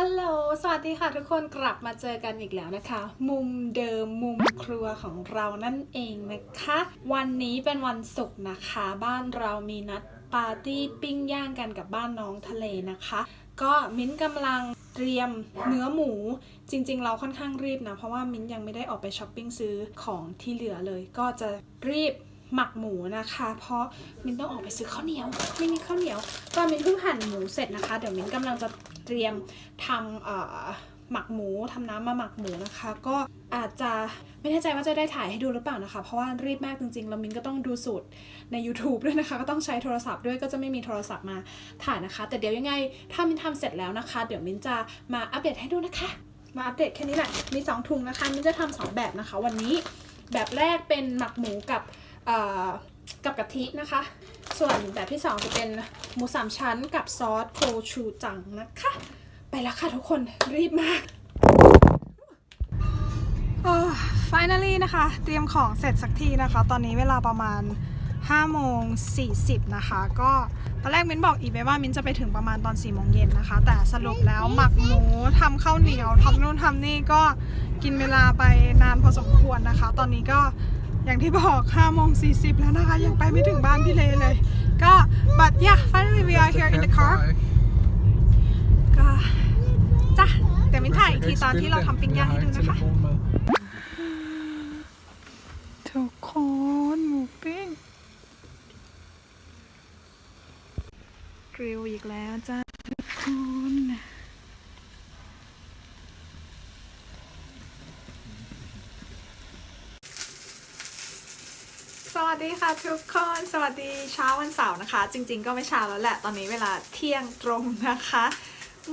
ฮัลโหล สวัสดีค่ะทุกคนกลับมาเจอกันอีกแล้วนะคะ มุมเดิมมุมครัวของเรานั่นเองนะคะ วันนี้เป็นวันศุกร์นะคะ บ้านเรามีนัดปาร์ตี้ปิ้งย่างกันกับบ้านน้องทะเลนะคะ ก็มิ้นกำลังเตรียมเนื้อหมูจริง ๆ เราค่อนข้างรีบนะ เพราะว่ามิ้นยังไม่ได้ออกไปช้อปปิ้งซื้อของที่เหลือเลย ก็จะรีบ หมักหมูนะคะ เพราะมินต้องออกไปซื้อข้าวเหนียว ไม่มีข้าวเหนียวก็มินเพิ่งหั่นหมูเสร็จนะคะ เดี๋ยวมินกำลังจะเตรียมทำหมักหมูทำน้ำมาหมักหมูนะคะ ก็อาจจะไม่แน่ใจว่าจะได้ถ่ายให้ดูหรือเปล่านะคะ เพราะว่ารีบมากจริงๆ แล้วมินก็ต้องดูสูตรใน YouTube ด้วยนะคะ ก็ต้องใช้โทรศัพท์ด้วยก็จะไม่มีโทรศัพท์มาถ่ายนะคะ แต่เดี๋ยวยังไงถ้ามินทำเสร็จแล้วนะคะ เดี๋ยวมินจะมาอัปเดตให้ดูนะคะ มาอัปเดตแค่นี้แหละมีสองถุงนะคะมินจะทำสองแบบนะคะ วันนี้แบบแรกเป็นหมักหมูกับ กับกะทินะคะ ส่วนแบบที่ 2 จะเป็นหมูสามชั้นกับซอสโคชูจังนะคะ ไปแล้วค่ะทุกคนรีบมาก finally นะคะ เตรียมของเสร็จสักทีนะคะ ตอนนี้เวลาประมาณ5โมง40 นะคะ ก็ตอนแรกมิ้นบอกอีกไปว่ามิ้นจะไปถึงประมาณตอน4โมงเย็นนะคะ แต่สรุปแล้วหมักหมูทำข้าวเหนียวทำนู่นทำนี่ก็กินเวลาไปนานพอสมควรนะคะ ตอนนี้ก็ อย่างที่บอก5โมง40 แล้วนะคะ ยังไปไม่ถึงบ้านพี่เลเลย ก็ but yeah finally we are here in the car ก็จ้ะเดี๋ยวมินถ่ายอีกทีตอนที่เราทำปิ้งย่างให้ดูนะคะ ทุกคนหมูปิ้งกริลอีกแล้วจ้าทุกคน สวัสดีค่ะทุกคน สวัสดีเช้าวันเสาร์นะคะ จริงๆก็ไม่เช้าแล้วแหละ ตอนนี้เวลาเที่ยงตรงนะคะ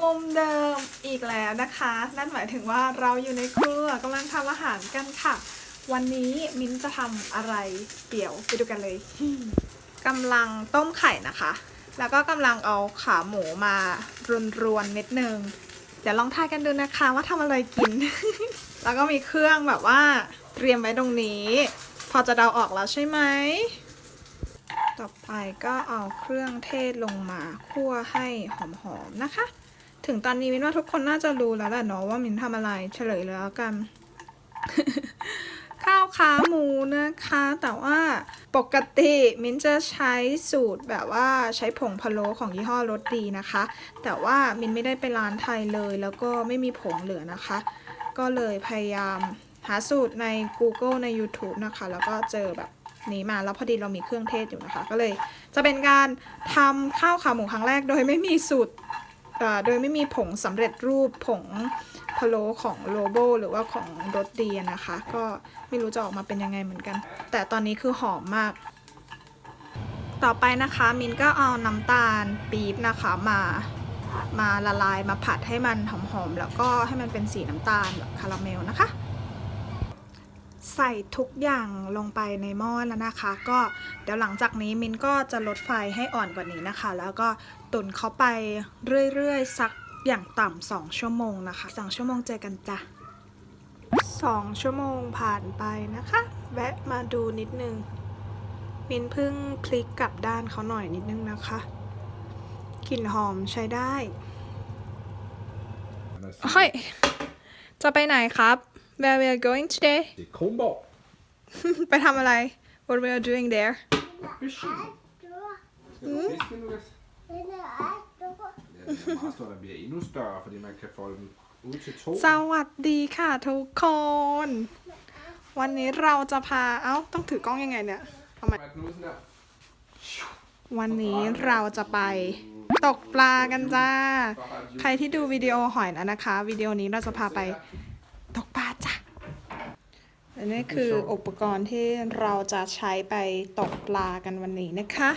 มุมเดิมอีกแล้วนะคะ นั่นหมายถึงว่าเราอยู่ในครัวกำลังทำอาหารกันค่ะ วันนี้มิ้นจะทำอะไรเดี๋ยวไปดูกันเลยกำลังต้มไข่นะคะ แล้วก็กำลังเอาขาหมูมารวนๆนิดนึง เดี๋ยวลองทายกันดูนะคะว่าทำอะไรกิน แล้วก็มีเครื่องแบบว่าเตรียมไว้ตรงนี้ พอจะเดาออกแล้วใช่ไหม ต่อไปก็เอาเครื่องเทศลงมาคั่วให้หอมๆนะคะ ถึงตอนนี้มินว่าทุกคนน่าจะรู้แล้วแหละเนาะว่ามินทำอะไรเฉลยแล้วกัน ข้าวขาหมูนะคะ แต่ว่าปกติมินจะใช้สูตรแบบว่าใช้ผงพะโล้ของยี่ห้อรสดีนะคะ แต่ว่ามินไม่ได้ไปร้านไทยเลย แล้วก็ไม่มีผงเหลือนะคะ ก็เลยพยายาม หาสูตรใน Google ใน YouTube นะคะ แล้วก็เจอแบบนี้มาแล้วพอดีเรามีเครื่องเทศอยู่นะคะ ก็เลยจะเป็นการทำข้าวขาหมูครั้งแรกโดยไม่มีสูตรโดยไม่มีผงสำเร็จรูปผงพะโล้ของโลโบหรือว่าของรสดีนะคะ ก็ไม่รู้จะออกมาเป็นยังไงเหมือนกัน แต่ตอนนี้คือหอมมาก ต่อไปนะคะมินก็เอาน้ำตาลปี๊บนะคะมามาละลายมาผัดให้มันหอมๆแล้วก็ให้มันเป็นสีน้ำตาลแบบคาราเมลนะคะ ใส่ทุกอย่างลงไปในหม้อแล้วนะคะ ก็เดี๋ยวหลังจากนี้มินก็จะลดไฟให้อ่อนกว่านี้นะคะ แล้วก็ตุ๋นเขาไปเรื่อยๆสักอย่างต่ำสองชั่วโมงนะคะสองชั่วโมงเจอกันจ้ะสองชั่วโมงผ่านไปนะคะ แวะมาดูนิดนึง มินเพิ่งพลิกกลับด้านเขาหน่อยนิดนึงนะคะกลิ่นหอมใช้ได้เฮ้ยจะไปไหนครับ Where we are going today Det er kronborg. ไปทำอะไร What we are doing there Fishing. Skal du fiske, Lukas? Ja, den er meget stor. Den bliver endnu større, fordi man kan folde den ud til to. สวัสดีค่ะทุกคน วันนี้เราจะพา เอ้า ต้องถือกล้องยังไงเนี่ยทำไม Hvad er den ud sådan der? วันนี้เราจะไปตกปลากันจ้า ใครที่ดูวิดีโอหอยแล้วนะคะ วิดีโอนี้เราจะพาไปตกปลาจ้ะ และนี่คืออุปกรณ์ที่เราจะใช้ไปตกปลากันวันนี้นะคะ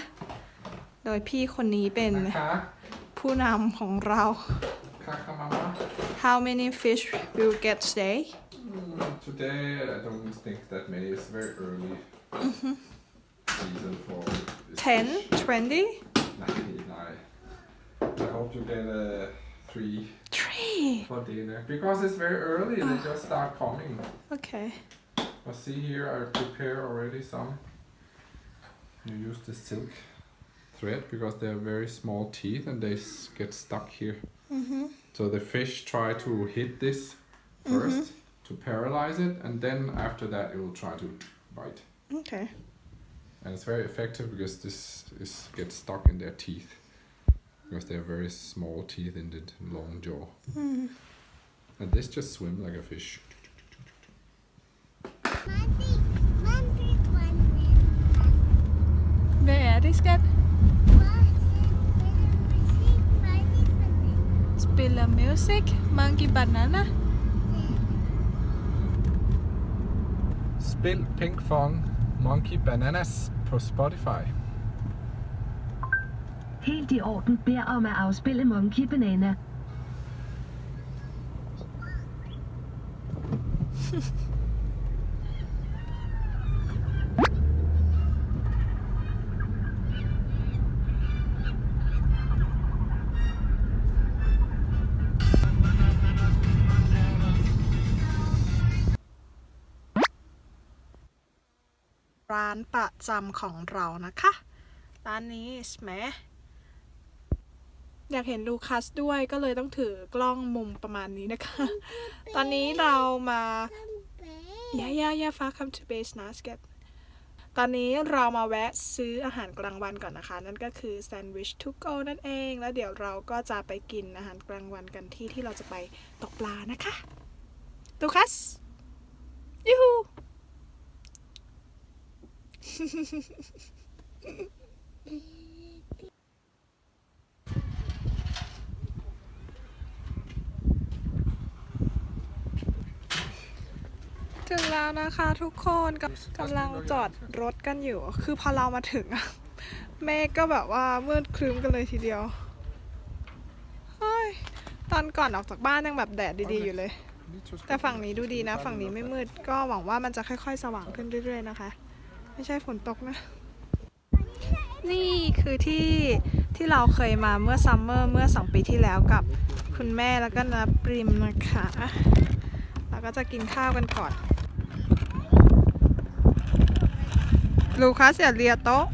โดยพี่คนนี้เป็น Kaka. ผู้นำของเรา Kaka, mama. How many fish will get today Mm, Today, I don't think that many. It's very early season for this 10 fish. 20 Nej, nej. I hope to get uh, three 3 for dinner. Because it's very early, they just start coming. Okay But see here, I prepare already some. You use the silk thread because they are very small teeth and they get stuck here. Mm -hmm. So the fish try to hit this 1st mm -hmm. to paralyze it, and then after that it will try to bite. Okay. And it's very effective because this is gets stuck in their teeth because they are very small teeth in the long jaw. Mm. And this just swim like a fish. Skat? Spiller music? Monkey banana? Spil Pink Fong Monkey Bananas på Spotify. Helt i orden beder om at afspille Monkey Banana. ร้านประจำของเรานะคะ ร้านนี้ใช่ไหมอยากเห็นลูคัสด้วยก็เลยต้องถือกล้องมุมประมาณนี้นะคะ ตอนนี้เรามาย่าย่าย่าฟ้า come to base นะสเก็ตตอนนี้เรามาแวะซื้ออาหารกลางวันก่อนนะคะ นั่นก็คือแซนด์วิชทุกโกนั่นเอง แล้วเดี๋ยวเราก็จะไปกินอาหารกลางวันกันที่ที่เราจะไปตกปลานะคะลูคัสยูฮู ถึงแล้วนะคะทุกคนกำกำลังจอดรถกันอยู่ คือพอเรามาถึงอะเมฆก็แบบว่ามืดครึ้มกันเลยทีเดียว เฮ้ย ตอนก่อนออกจากบ้านยังแบบแดดดีๆอยู่เลย แต่ฝั่งนี้ดูดีนะ ฝั่งนี้ไม่มืด ก็หวังว่ามันจะค่อยๆ สว่างขึ้นเรื่อยๆนะคะ ไม่ใช่ฝนตกนะ นี่คือที่ที่เราเคยมาเมื่อซัมเมอร์เมื่อสองปีที่แล้วกับคุณแม่แล้วก็นับปริมนะคะเราก็จะกินข้าวกันก่อน ลูคัสอย่าเลียโต๊ะ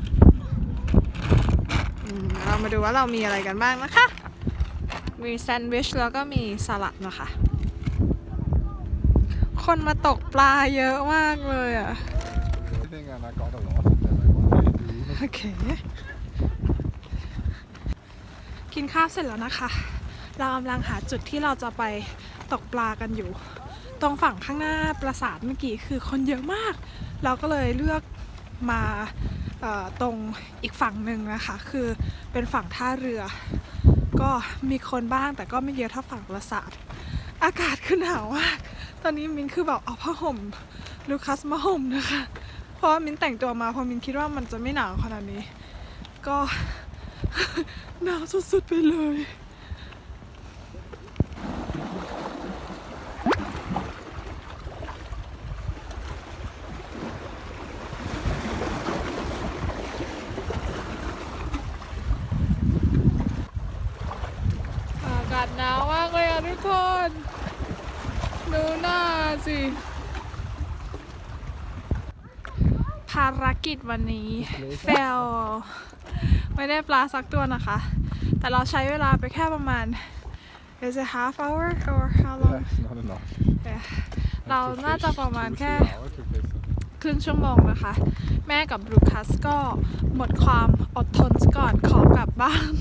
เรามาดูว่าเรามีอะไรกันบ้างนะคะ มีแซนด์วิชแล้วก็มีสลัดนะคะ คนมาตกปลาเยอะมากเลยอะ think I got a lot. And I want to do โอเค กินข้าวเสร็จแล้วนะคะ เรากำลังหาจุดที่เราจะไปตกปลากันอยู่ ตรงฝั่งข้างหน้าปราสาทเมื่อกี้คือคนเยอะมาก เราก็เลยเลือกมาเอ่อตรงอีกฝั่งหนึ่งนะคะ คือเป็นฝั่งท่าเรือ ก็มีคนบ้างแต่ก็ไม่เยอะเท่าฝั่งปราสาท อากาศคือหนาวมาก ตอนนี้มินคือแบบเอาผ้าห่มลูคัสมาห่มนะคะ ราะว่ามินแต่งตัวมาเพราะมินคิดว่ามันจะไม่หนาวขนาดนี้ ก็ หนาวสุดๆไปเลยอากาศหนาวมากเลยอะทุกคน ดูหน้าสิ ภารกิจวันนี้ fail ไม่ได้ปลาสักตัวนะคะ แต่เราใช้เวลาไปแค่ประมาณ is it half hour or how long That's not enough. Yeah. And เรา to น่าจะ fish ประมาณ two, แค่ three hour to fish. ครึ่งชั่วโมงนะคะ แม่กับลูคัสก็หมดความอดทนก่อนขอกลับบ้าน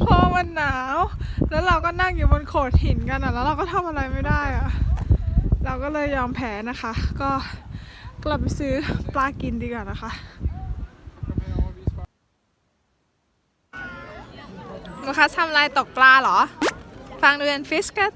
เพราะมันหนาว แล้วเราก็นั่งอยู่บนโขดหินกันอะ แล้วเราก็ทำอะไรไม่ได้อะ เราก็เลยยอมแพ้นะคะ ก็ กลับไปซื้อปลากินดีกว่านะคะ ลูคัสทำลายตกปลาเหรอ ฟังดูเป็นฟิชกัน